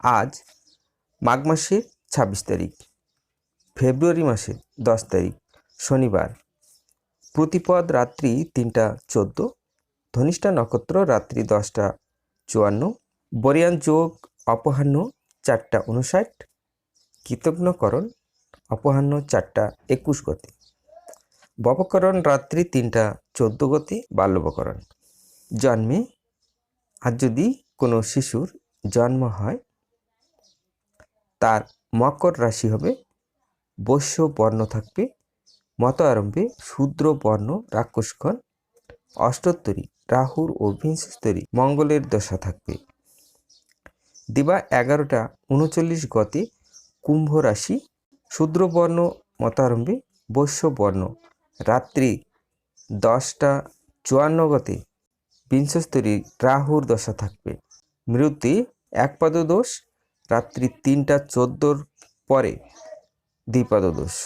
আজ মাঘ মাসের ছাব্বিশ তারিখ। ফেব্রুয়ারি মাসের দশ তারিখ, শনিবার। প্রতিপদ রাত্রি তিনটা চোদ্দ, ধনিষ্ঠা নক্ষত্র রাত্রি দশটা চুয়ান্ন, বরিয়ান যোগ অপহান্ন চারটা উনষাট কৃতজ্ঞকরণ অপহান্ন চারটা একুশ গতি। বপকরণ রাত্রি তিনটা চোদ্দ গতি, বাল্যবকরণ। জন্মে আর যদি কোনো শিশুর জন্ম হয় তার মকর রাশি হবে বৈশ্য বর্ণ থাকবে মত আরম্ভে শূদ্র বর্ণ, রাক্ষসগণ, অষ্টোত্তরী, রাহুর ও বিংশস্তরী মঙ্গলের দশা থাকবে। দিবা এগারোটা উনচল্লিশ গতে কুম্ভ রাশি শূদ্রবর্ণ মতারম্ভে বৈশ্য বর্ণ, রাত্রি দশটা চুয়ান্ন গতে বিংশস্তরী রাহুর দশা থাকবে। মৃত্যু একপাদ দোষ রাত্রি তিনটা চোদ্দোর পরে দ্বিপাদ দোষ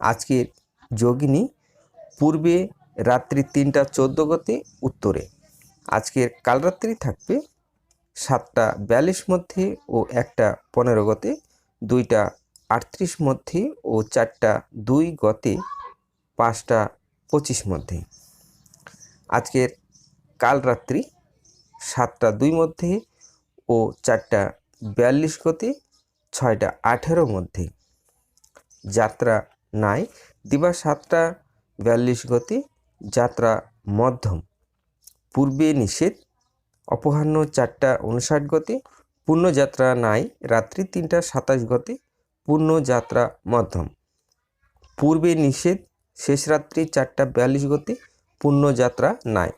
আজকের যোগিনী পূর্বে রাত্রি তিনটা চোদ্দ গতে উত্তরে। আজকের কাল রাত্রি থাকবে সাতটা বিয়াল্লিশ মধ্যে ও একটা পনেরো গতে, দুইটা আটত্রিশ মধ্যে ও চারটা দুই গতে, পাঁচটা পঁচিশ মধ্যে। আজকের কাল রাত্রি সাতটা দুই মধ্যে ও চারটা বিয়াল্লিশ গতে ছয়টা আঠেরো মধ্যে। যাত্রা নাই, দিবা সাতটা বিয়াল্লিশ গতি যাত্রা মধ্যম। পূর্বে নিষেধ অপরাহ্ন চারটা উনষাট গতি পূর্ণযাত্রা নাই, রাত্রি তিনটা সাতাশ গতি পূর্ণযাত্রা মধ্যম। পূর্বে নিষেধ, শেষ রাত্রি চারটা বিয়াল্লিশ গতি পূর্ণযাত্রা নাই।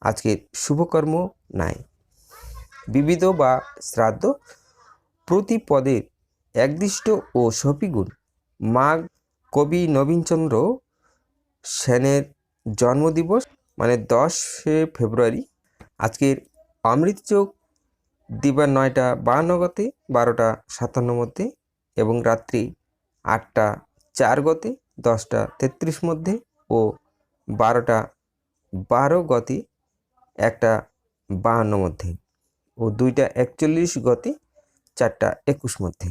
আজকে শুভকর্ম নাই। বিবিধ বা শ্রাদ্ধ প্রতি পদের একদিষ্ট ও সপিগুণ মাঘ কবি নবীনচন্দ্র সেনের জন্মদিবস মানে দশে ফেব্রুয়ারি, আজকের অমৃতযোগ দিবার নয়টা বাহান্ন গতে, বারোটা সাতান্ন মধ্যে এবং রাত্রি আটটা চার গতে, দশটা তেত্রিশ মধ্যে ও বারোটা বারো গতি, একটা বাহান্ন মধ্যে। ও দুইটা একচল্লিশ গতি চারটা একুশ মধ্যে।